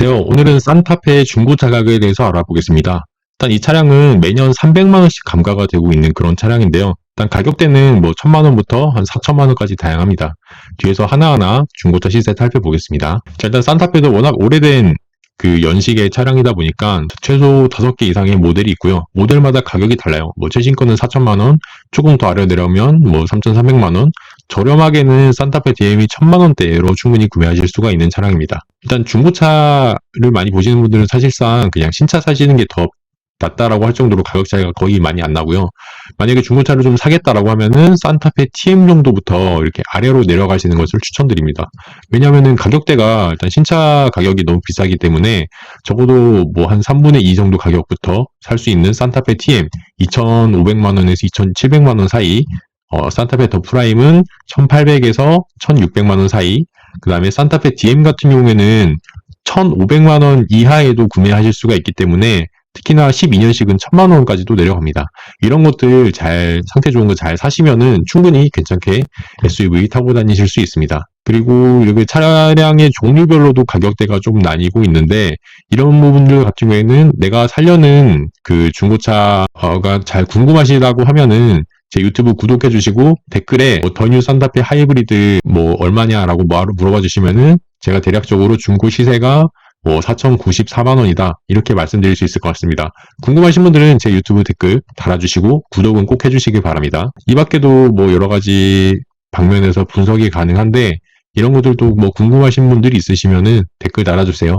안녕하세요. 오늘은 산타페 중고차 가격에 대해서 알아보겠습니다. 일단 이 차량은 매년 300만원씩 감가가 되고 있는 그런 차량인데요. 일단 가격대는 뭐 1000만원부터 한 4000만원까지 다양합니다. 뒤에서 하나하나 중고차 시세 살펴보겠습니다. 자, 일단 산타페도 워낙 오래된 그 연식의 차량이다 보니까 최소 5개 이상의 모델이 있고요. 모델마다 가격이 달라요. 뭐 최신 거는 4천만 원, 조금 더 아래 내려오면 뭐 3,300만 원, 저렴하게는 산타페 DM이 1000만원대로 충분히 구매하실 수가 있는 차량입니다. 일단 중고차를 많이 보시는 분들은 사실상 그냥 신차 사시는 게 더 낫다라고 할 정도로 가격 차이가 거의 많이 안 나고요. 만약에 중고차를 좀 사겠다라고 하면은 산타페 TM 정도부터 이렇게 아래로 내려가시는 것을 추천드립니다. 왜냐하면은 가격대가 일단 신차 가격이 너무 비싸기 때문에 적어도 뭐 한 3분의 2 정도 가격부터 살 수 있는 산타페 TM 2,500만 원에서 2,700만 원 사이 어, 산타페 더 프라임은 1,800에서 1,600만 원 사이 그 다음에 산타페 DM 같은 경우에는 1,500만 원 이하에도 구매하실 수가 있기 때문에 특히나 12년식은 1000만 원까지도 내려갑니다. 이런 것들 잘 상태 좋은 거 잘 사시면은 충분히 괜찮게 SUV 타고 다니실 수 있습니다. 그리고 이렇게 차량의 종류별로도 가격대가 좀 나뉘고 있는데 이런 부분들 같은 경우에는 내가 살려는 그 중고차가 잘 궁금하시다고 하면은 제 유튜브 구독해 주시고 댓글에 뭐 더뉴 산타페 하이브리드 뭐 얼마냐라고 뭐하러 물어봐 주시면은 제가 대략적으로 중고 시세가 뭐 4,094만 원이다 이렇게 말씀드릴 수 있을 것 같습니다. 궁금하신 분들은 제 유튜브 댓글 달아주시고 구독은 꼭 해주시기 바랍니다. 이 밖에도 뭐 여러 가지 방면에서 분석이 가능한데 이런 것들도 뭐 궁금하신 분들이 있으시면은 댓글 달아주세요.